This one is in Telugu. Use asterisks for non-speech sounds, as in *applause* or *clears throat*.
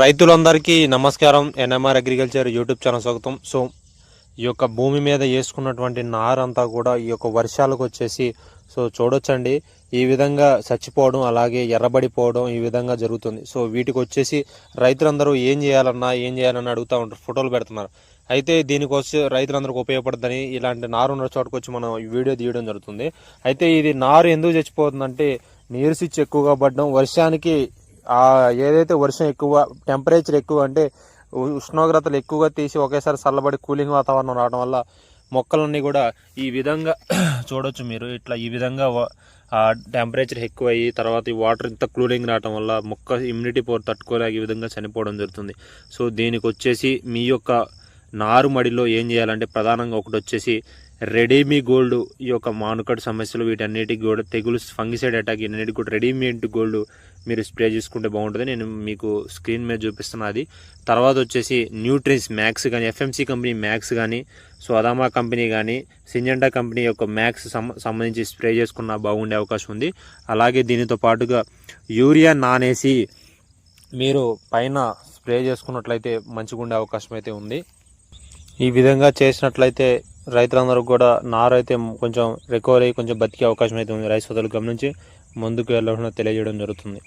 రైతులందరికీ నమస్కారం. ఎన్ఎంఆర్ అగ్రికల్చర్ యూట్యూబ్ ఛానల్ స్వాగతం. సో ఈ యొక్క భూమి మీద వేసుకున్నటువంటి నారంతా కూడా ఈ యొక్క వర్షాలకు వచ్చేసి సో చూడొచ్చండి. ఈ విధంగా చచ్చిపోవడం అలాగే ఎర్రబడిపోవడం ఈ విధంగా జరుగుతుంది. సో వీటికి వచ్చేసి రైతులందరూ ఏం చేయాలన్నా ఏం చేయాలన్నా అడుగుతూ ఉంటారు. ఫోటోలు పెడుతున్నారు. అయితే దీనికి వచ్చి రైతులందరికీ ఉపయోగపడుతుందని ఇలాంటి నారు ఉన్న చోటుకు వచ్చి మనం వీడియో తీయడం జరుగుతుంది. అయితే ఇది నారు ఎందుకు చచ్చిపోతుందంటే నీరు స్విచ్ ఎక్కువగా పడడం వర్షానికి ఏదైతే వర్షం ఎక్కువ టెంపరేచర్ ఎక్కువ అంటే ఉష్ణోగ్రతలు ఎక్కువగా తీసి ఒకేసారి చల్లబడి కూలింగ్ వాతావరణం రావడం వల్ల మొక్కలన్నీ కూడా ఈ విధంగా *clears throat* చూడొచ్చు మీరు. ఇట్లా ఈ విధంగా ఆ టెంపరేచర్ ఎక్కువ అయ్యి తర్వాత ఈ వాటర్ ఇంత కూలింగ్ రావడం వల్ల మొక్క ఇమ్యూనిటీ పవర్ తట్టుకోలేక ఈ విధంగా చనిపోవడం జరుగుతుంది. సో దీనికి వచ్చేసి మీ యొక్క నారుమడిలో ఏం చేయాలంటే ప్రధానంగా ఒకటి వచ్చేసి రెడీమీ గోల్డ్ ఈ యొక్క మానుకట్ సమస్యలు వీటన్నిటికి కూడా తెగులు ఫంగిసైడ్ అటాక్ ఇన్నిటికి కూడా రెడీమేడ్ గోల్డ్ మీరు స్ప్రే చేసుకుంటే బాగుంటుంది. నేను మీకు స్క్రీన్ మీద చూపిస్తున్నా అది. తర్వాత వచ్చేసి న్యూట్రిన్స్ మ్యాక్స్ కానీ ఎఫ్ఎంసి కంపెనీ మ్యాక్స్ కానీ సో అదామా కంపెనీ కానీ సింజెంటా కంపెనీ యొక్క మ్యాక్స్ సం- సంబంధించి స్ప్రే చేసుకున్న బాగుండే అవకాశం ఉంది. అలాగే దీనితో పాటుగా యూరియా నానేసి మీరు పైన స్ప్రే చేసుకున్నట్లయితే మంచిగా ఉండే అవకాశం అయితే ఉంది. ఈ విధంగా చేసినట్లయితే రైతులందరూ కూడా నారు అయితే కొంచెం రికవరీ కొంచెం బతికే అవకాశం అయితే ఉంది. రైస్ సోదరులు గమనించి ముందుకు వెళ్ళకుండా తెలియజేయడం జరుగుతుంది.